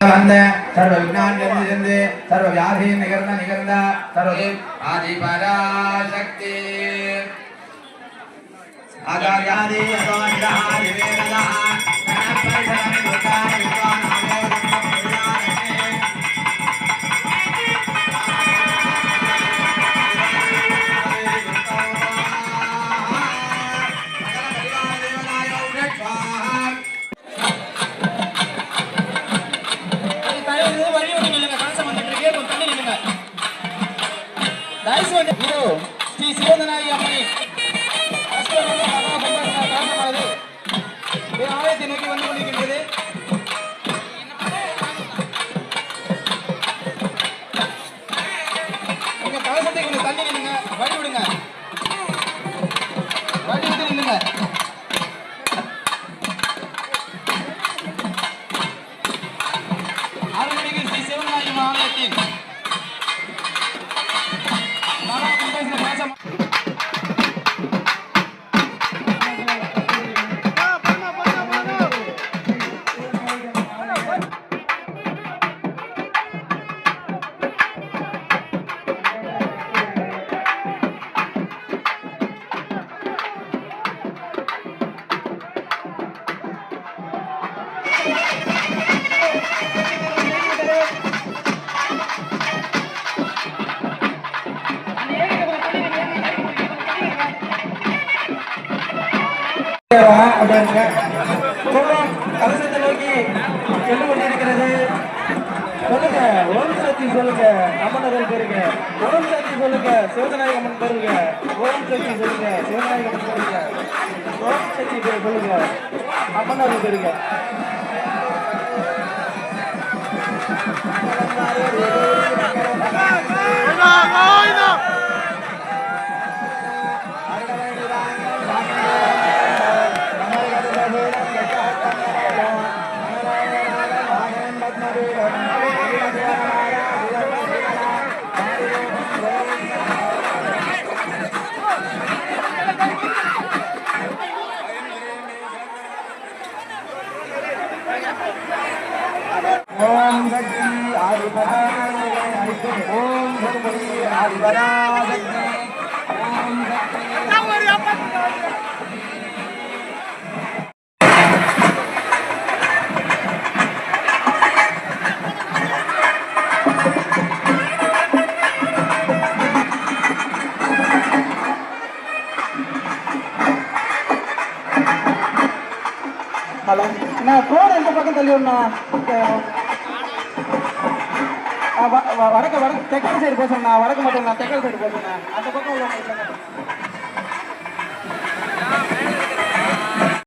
வந்த சர்வ விஞ்ஞான சர்வ வியாதி நிகழ்ந்த நிகழ்ந்த சர்வ ஆதி பராசக்தி ஆகாயாதி தயவு வந்து இதோ ஸ்ரீ சிவந்தனாயி அம்மை காரணமானது இந்த ஆலயத்தை நோக்கி வந்து கொண்டிருக்கின்றது நீங்க கலசத்தை கொஞ்சம் தள்ளி நில்லுங்க வழி விடுங்க வழி விட்டு நில்லுங்க அருள்மிகு ஸ்ரீ சிவநாயகி ஆலயத்தின் 様。கலசம் அப்படிங்க கலசத்தை நோக்கி சென்று கொண்டிருக்கிறது சொல்லுங்க ஓம் சக்தி சொல்லுங்க அம்மனர்கள் பேருங்க. ஓம் சக்தி சொல்லுங்க சிவநாயக அம்மன் பேருங்க. ஓம் சக்தி சொல்லுங்க சிவநாயக பேருங்க. ஓம் சக்தி பேர் சொல்லுங்க அம்மனர்கள் பேருங்க. ஓம் சக்தி ஆதிபராசக்தி ஓம் சக்தி ஆதிபராசக்தி ஓம் சக்தி ஹலோ நான் போன் எந்த பக்கம் தள்ளி விடணா வடக்கு வடக்கு தெற்கு சைடு போக சொன்னா வடக்கு மட்டும் நான் தெற்கு சைடு போக சொன்னேன் அந்த பக்கம் உள்ள